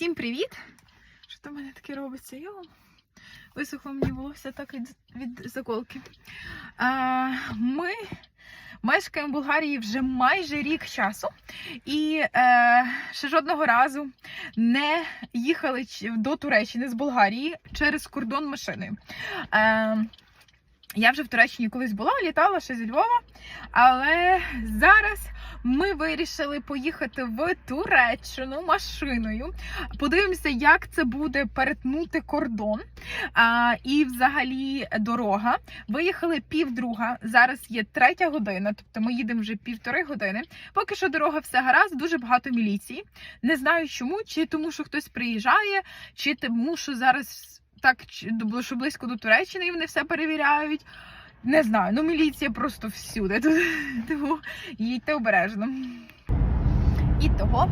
Всім привіт! Що там в мене таке робиться? Йо, висохло мені волосся так від, від заколки. А, ми мешкаємо в Болгарії вже майже рік часу, і е, ще жодного разу не їхали до Туреччини з Болгарії через кордон машиною. Е, я вже в Туреччині колись була, літала ще зі Львова, але зараз ми вирішили поїхати в Туреччину машиною. Подивимося, як це буде перетнути кордон. А, і взагалі дорога. Виїхали півдруга. Зараз є третя година, тобто ми їдемо вже півтори години. Поки що дорога все гаразд, дуже багато міліції. Не знаю чому, чи тому, що хтось приїжджає, чи тому, що зараз так що близько до Туреччини і вони все перевіряють. Не знаю, ну міліція просто всюди. Тут тому їдьте обережно. І того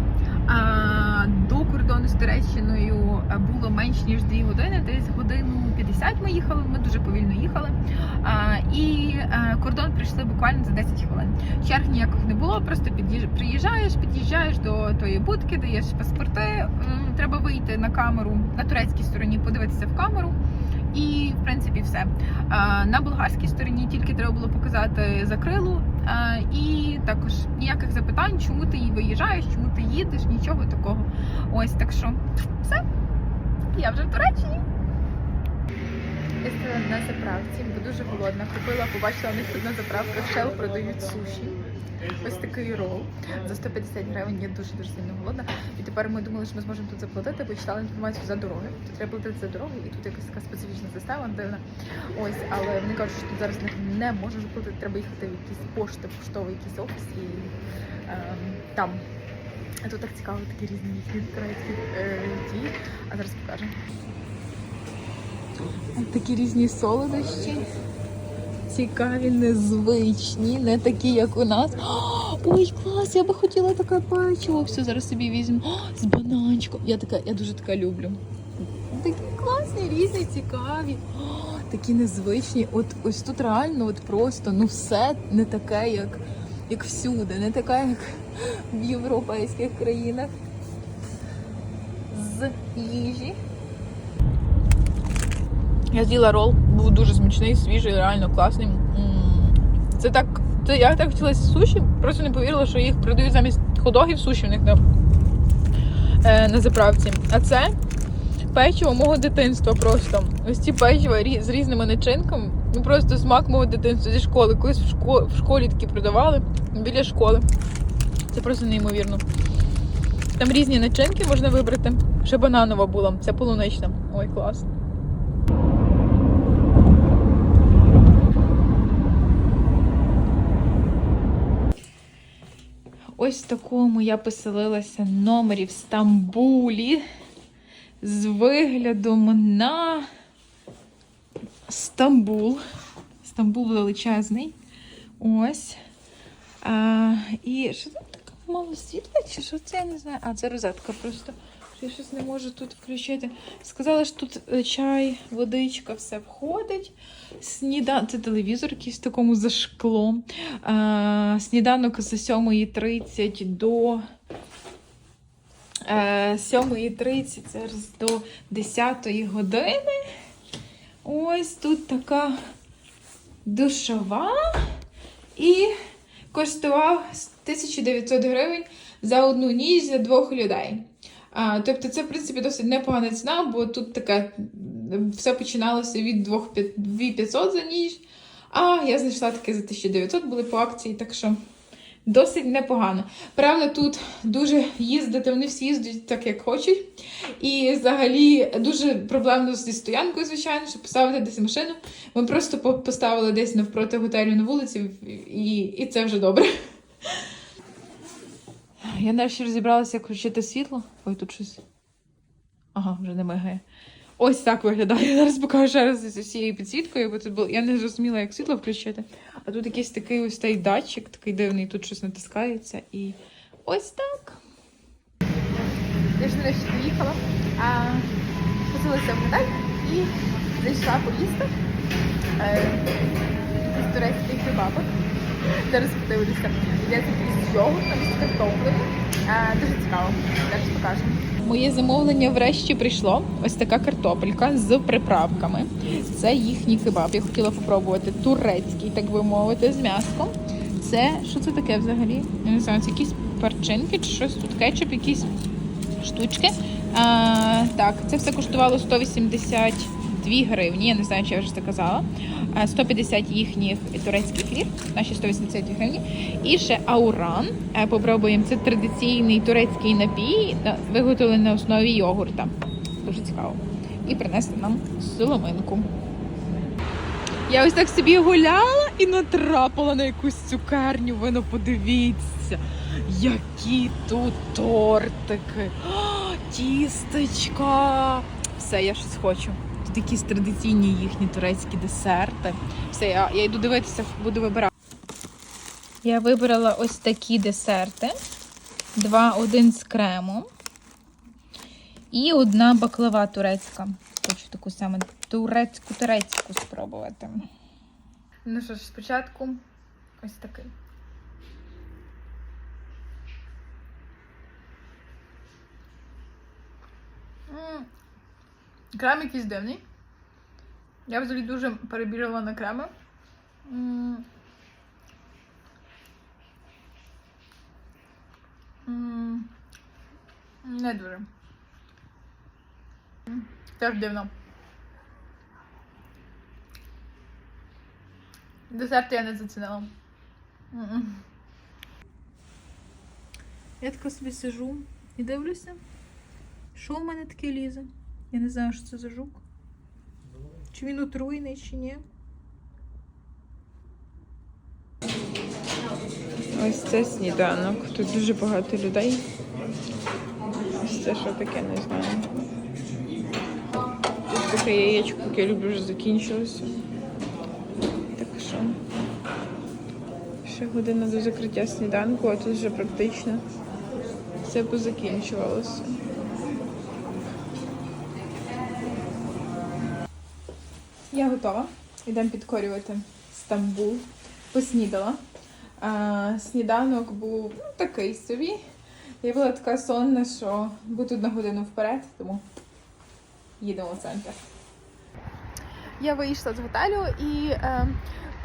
а, до кордону з Туреччиною було менш ніж 2 години, десь годину 50 ми їхали, ми дуже повільно їхали. І кордон прийшли буквально за 10 хвилин. Черг ніяких не було, просто приїжджаєш, під'їжджаєш до тої будки, даєш паспорти. Треба вийти на камеру на турецькій стороні, подивитися в камеру. І принципі все. На болгарській стороні тільки треба було показати закрилу. І також ніяких запитань, чому ти її виїжджаєш, чому ти їдеш, нічого такого. Ось так що все. Я вже в Туреччині. Я стала на заправці, бо дуже голодна. Купила, побачила, у них тут на заправках шел продають суші. Ось такий рол за 150 гривень. Я дуже дуже сильно голодна. І тепер ми думали, що ми зможемо тут заплатити, бо читали інформацію за дороги. Тут треба платити за дорогу, і тут якась така специфічна система дивна. Ось, але вони кажуть, що тут зараз не можна заплатити. Треба їхати в якісь пошти, поштовий якийсь офіс і ем, там. А тут так цікаво, такі різні турецькі е, ті. А зараз покажу. Такі різні солодощі. Цікаві, незвичні, не такі, як у нас. Ой, клас, я би хотіла таке печиво. Все, зараз собі візьму. З бананчиком. Я така, я дуже таке люблю. Такі класні, різні, цікаві. Такі незвичні. От ось тут реально, от просто ну все не таке, як, як всюди, не таке, як в європейських країнах. З їжі. Я з'їла рол, був дуже смачний, свіжий, реально класний. Це так. Це я так хотіла суші, просто не повірила, що їх продають замість ходогів суші в них на, е, на заправці. А це печиво мого дитинства просто. Ось ці печива з різними начинками. Ну просто смак мого дитинства зі школи. Колись в, шко- в школі такі продавали біля школи. Це просто неймовірно. Там різні начинки можна вибрати. Ще бананова була, це полунична. Ой, клас. Ось в такому я поселилася номері в Стамбулі з виглядом на Стамбул. Стамбул величезний. Ось. А, і що там таке мало світла? Чи що це я не знаю? А, це розетка просто. Я щось не можу тут включити. Сказали, що тут е, чай, водичка, все входить. Сніда... Це телевізор якийсь такому за шклом. А, сніданок з 7.30 до е, 7.30 зараз до 10 години. Ось тут така душова. І коштував 1900 гривень за одну ніч за двох людей. Тобто це, в принципі, досить непогана ціна, бо тут таке все починалося від 2500 за ніч. А я знайшла таке за 1900, були по акції, так що досить непогано. Правда, тут дуже їздити, вони всі їздять так, як хочуть. І взагалі дуже проблемно зі стоянкою, звичайно, щоб поставити десь машину. Ми просто поставили десь навпроти готелю на вулиці, і, і це вже добре. Я нарешті розібралася, як включити світло. Ой, тут щось. Ага, вже не мигає. Ось так виглядає. Я Зараз покажу ще раз зі всією підсвіткою, бо тут було. Я не зрозуміла, як світло включити. А тут якийсь такий ось цей датчик, такий дивний, тут щось натискається і ось так. Я ж нарешті доїхала, а поселилася в готель і зайшла поїсти. Е, турецький кебабок. Зараз подивлюся. Йдеться якийсь йогурт картоплею. Е, Дуже цікаво. Зараз покажу. Моє замовлення врешті прийшло. Ось така картопелька з приправками. Це їхній кебаб. Я хотіла попробувати турецький, так би мовити, з м'яском. Це що це таке взагалі? Я не знаю, це якісь перчинки чи щось тут кетчуп, якісь штучки. А, так, це все коштувало 182 гривні. Я не знаю, чи я вже це казала. 150 їхніх турецьких лір, наші 182 гривні. І ще ауран. Е, Попробуємо. Це традиційний турецький напій, виготовлений на основі йогурта. Дуже цікаво. І принесли нам соломинку. Я ось так собі гуляла і натрапила на якусь цукерню. Ви ну подивіться, які тут тортики, О, тістечка. Все, я щось хочу. Тут якісь традиційні їхні турецькі десерти. Все, я, я йду дивитися, буду вибирати. Я вибрала ось такі десерти. Два, один з кремом. І одна баклава турецька. Хочу таку саме турецьку турецьку спробувати. Ну що ж, спочатку ось такий. Крем якийсь дивний. Я взагалі дуже перебірила на креми. Не дуже. Теж дивно. Десерт я не зацінила. Я така собі сижу і дивлюся, що в мене таке лізе. Я не знаю, що це за жук. Чи він отруєний, чи ні. Ось це сніданок. Тут дуже багато людей. Ось це що таке, не знаю. Тут таке яєчко, яке я люблю, вже закінчилося. Так що. Ще година до закриття сніданку, а тут вже практично все позакінчувалося. Я готова. Йдемо підкорювати Стамбул. Поснідала. А, сніданок був ну, такий собі. Я була така сонна, що буду на годину вперед, тому їдемо в центр. Я вийшла з готелю і е,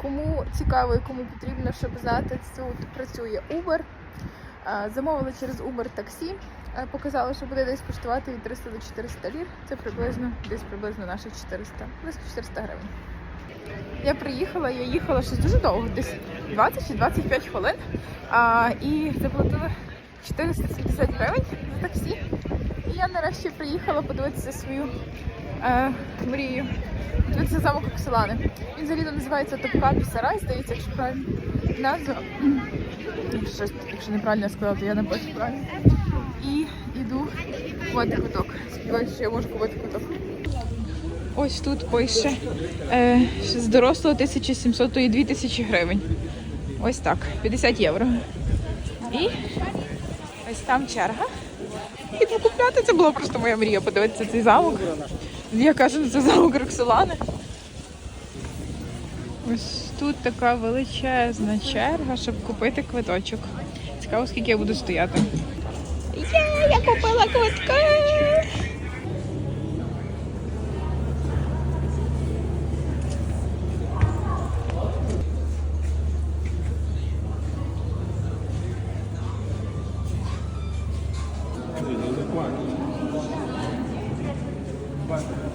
кому цікаво і кому потрібно, щоб знати, тут працює Uber. Замовила через Uber таксі. Е, показала, що буде десь коштувати від 300 до 400 лір. Це приблизно десь приблизно наших 400, близько 400 гривень. Я приїхала, я їхала щось дуже довго, десь 20 чи 25 хвилин. А, і заплатила 470 гривень за таксі. І я нарешті приїхала подивитися свою е, мрію. Подивитися замок Оксолани. Він взагалі називається Топкапі Сарай, здається, якщо правильно назва. Щось, якщо неправильно я сказала, то я напишу правильно. І йду купувати квиток. Сподіваюся, що я можу купити квиток. Ось тут пише е, з дорослого 1700 і 2000 гривень. Ось так, 50 євро. І ось там черга. І покупляти це була просто моя мрія подивитися цей замок. Я кажу, це замок Роксолани. Ось тут така величезна черга, щоб купити квиточок. Цікаво, скільки я буду стояти. Є, я купила квитки! Тут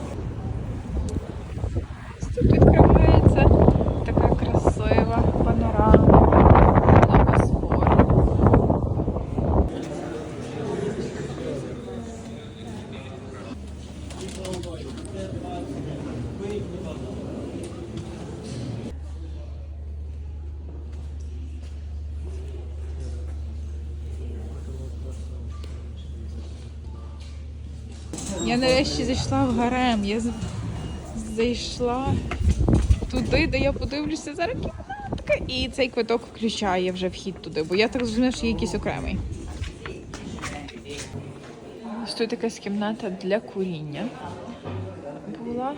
Я нарешті зайшла в гарем. Я зайшла туди, де я подивлюся зараз кімнатка, і цей квиток включає вже вхід туди, бо я так розумію, що є якийсь окремий. Ось тут якась кімната для куріння була.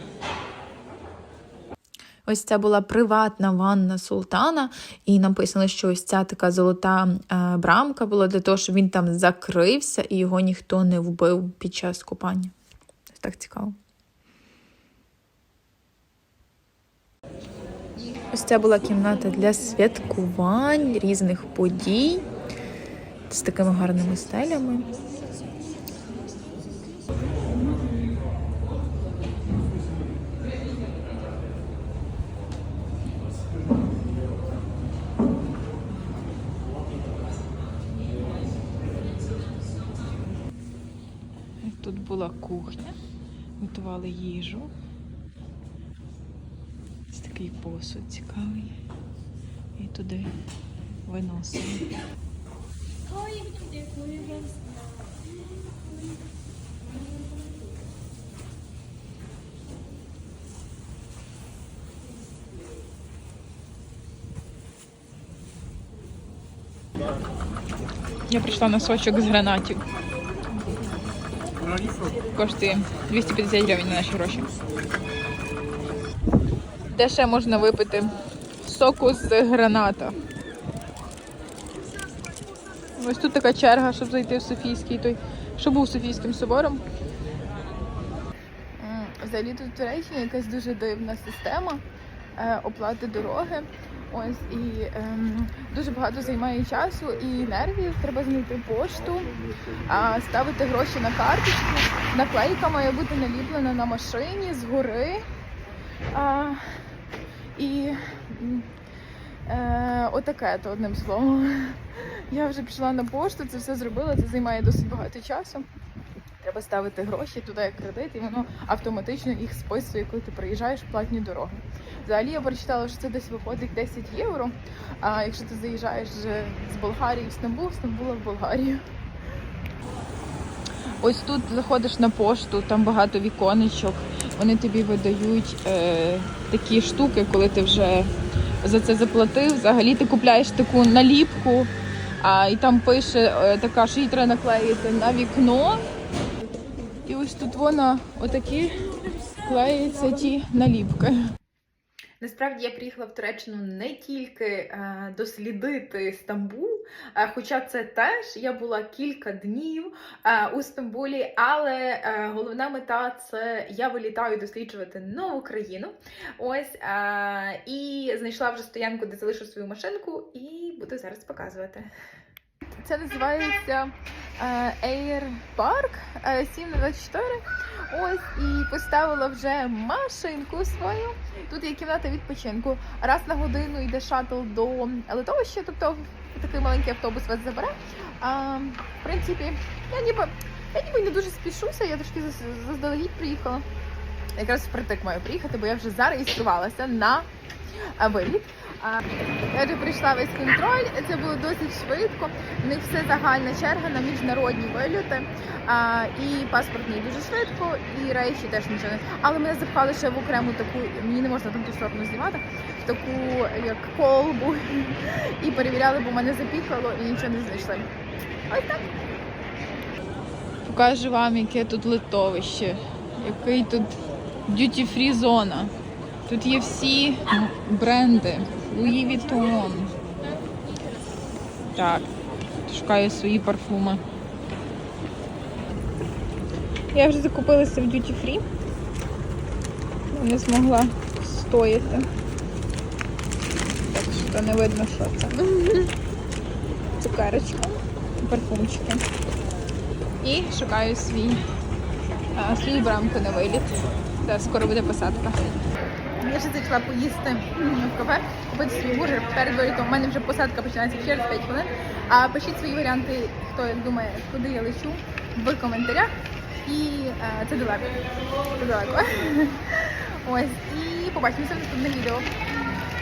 Ось це була приватна ванна султана, і написано, що ось ця така золота е, брамка була для того, щоб він там закрився і його ніхто не вбив під час купання. Так цікаво. Ось це була кімната для святкувань, різних подій з такими гарними стелями. Тут була кухня, готували їжу. Ось такий посуд цікавий. І туди виносили. Я прийшла на сочок з гранатів. Коштує 250 гривень на наші гроші. Де ще можна випити соку з граната? Ось тут така черга, щоб зайти в Софійський той, що був Софійським собором. Взагалі тут в Туреччині якась дуже дивна система е, оплати дороги. Ось і ем, дуже багато займає часу і нервів. Треба знайти пошту, а ставити гроші на карточку. Наклейка має бути наліплена на машині згори. А, і е, отаке то одним словом. Я вже пішла на пошту, це все зробила, це займає досить багато часу. Треба ставити гроші туди як кредит, і воно автоматично їх списує, коли ти приїжджаєш в платні дороги. Взагалі я прочитала, що це десь виходить 10 євро. А якщо ти заїжджаєш з Болгарії в Стамбул, Стамбула в Болгарію. Ось тут заходиш на пошту, там багато віконечок. Вони тобі видають е, такі штуки, коли ти вже за це заплатив. Взагалі ти купляєш таку наліпку, а, і там пише е, така, що її треба наклеїти на вікно. І ось тут вона отакі клеїться ті наліпки. Насправді я приїхала в Туреччину не тільки е, дослідити Стамбул, е, хоча це теж я була кілька днів е, у Стамбулі, але головна мета це я вилітаю досліджувати нову країну. Ось і знайшла вже стоянку, де залишу свою машинку, і буду зараз показувати. Це називається е, Air Park е, 7 на 24. Ось і поставила вже машинку свою. Тут є кімната відпочинку. Раз на годину йде шатл до литовища, тобто такий маленький автобус вас забере. А, в принципі, я ніби, я ніби не дуже спішуся, я трошки заздалегідь приїхала. Якраз впритик маю приїхати, бо я вже зареєструвалася на виліт. Я вже прийшла весь контроль, це було досить швидко. У них все загальна черга на міжнародні вильоти. А, і паспортний дуже швидко, і речі теж нічого не. Але мене запхали ще в окрему таку, мені не можна там ту сторону знімати, в таку як колбу. І перевіряли, бо мене запікало і нічого не знайшли. Ось так. Покажу вам, яке тут литовище, який тут дюті-фрі зона. Тут є всі бренди. Louis Vuitton. Так, шукаю свої парфуми. Я вже закупилася в Duty Free. Не змогла стояти. Так що не видно, що це. Цукерочка, парфумчики. І шукаю свій, а, свою брамку на виліт. Зараз скоро буде посадка. Я ще зайшла поїсти в кафе, купити свій бургер перед вилітом. У мене вже посадка починається через 5 хвилин. А пишіть свої варіанти, хто як думає, куди я лечу в коментарях. І е, це далеко. Це далеко. Ось. І побачимося в наступному відео.